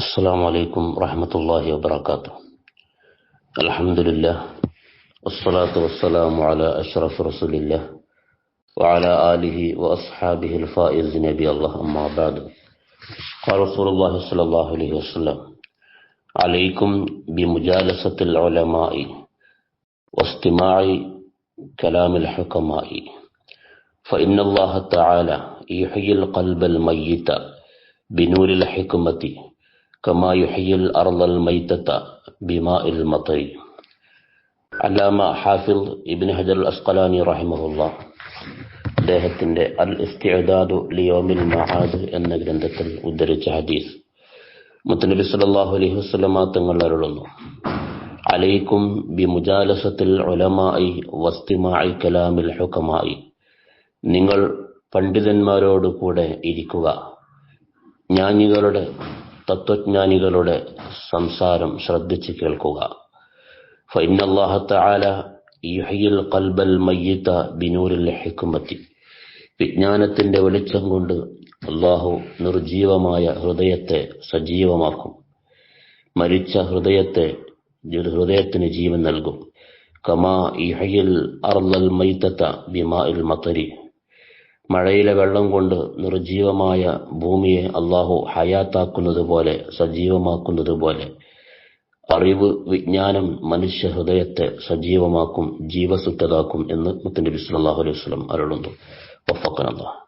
السلام عليكم ورحمة الله وبركاته. الحمد لله والصلاة والسلام على أشرف رسول الله وعلى آله وأصحابه الفائز نبي الله. أما بعد قال رسول الله صلى الله عليه وسلم عليكم بمجالسة العلماء واستماع كلام الحكماء. فإن الله تعالى يحيي القلب الميت بنور الحكمة كما يحيي الأرض الميتة بماء المطر അല്ലാമ ഹാഫിദ് ഇബിൻ ഹജർ അൽ അസ്കലാനി റഹിമഹുല്ല അദ്ദേഹത്തിന്റെ അൽ ഇസ്തിഅദാദു ലിയോമിൽ മഹാദ് എന്ന ഗ്രന്ഥത്തിൽ ഉദ്ധരിച്ച ഹദീസ് മുത്തനബി സല്ലല്ലാഹു അലൈഹി വസല്ലമ തങ്ങൾ അരുളുന്നു അലൈക്കും ബി മുജാലസത്തിൽ ഉലമായി വസ്തിമായി കലാമിൽ ഹുക്കമായി നിങ്ങൾ പണ്ഡിതന്മാരോട് കൂടെ ഇരിക്കുക ജ്ഞാനികളുടെ തത്വജ്ഞാനികളുടെ സംസാരം ശ്രദ്ധിച്ച് കേൾക്കുക. വിജ്ഞാനത്തിന്റെ വെളിച്ചം കൊണ്ട് അള്ളാഹു നിർജീവമായ ഹൃദയത്തെ സജീവമാക്കും. മരിച്ച ഹൃദയത്തെ ഹൃദയത്തിന് ജീവൻ നൽകും. കമാ ഇഹയിൽ അർലൽ മൈത്തത്ത ബിമാൽ ഇൽ മത്തരി മഴയിലെ വെള്ളം കൊണ്ട് നിർജീവമായ ഭൂമിയെ അള്ളാഹു ഹയാത്താക്കുന്നത് പോലെ സജീവമാക്കുന്നത് പോലെ അറിവ് വിജ്ഞാനം മനുഷ്യ ഹൃദയത്തെ സജീവമാക്കും ജീവസുറ്റതാക്കും എന്ന് മുത്തനബി സല്ലാഹു അലൈഹി വസല്ലം അരുളുന്നു. വഫഖനല്ലാഹ്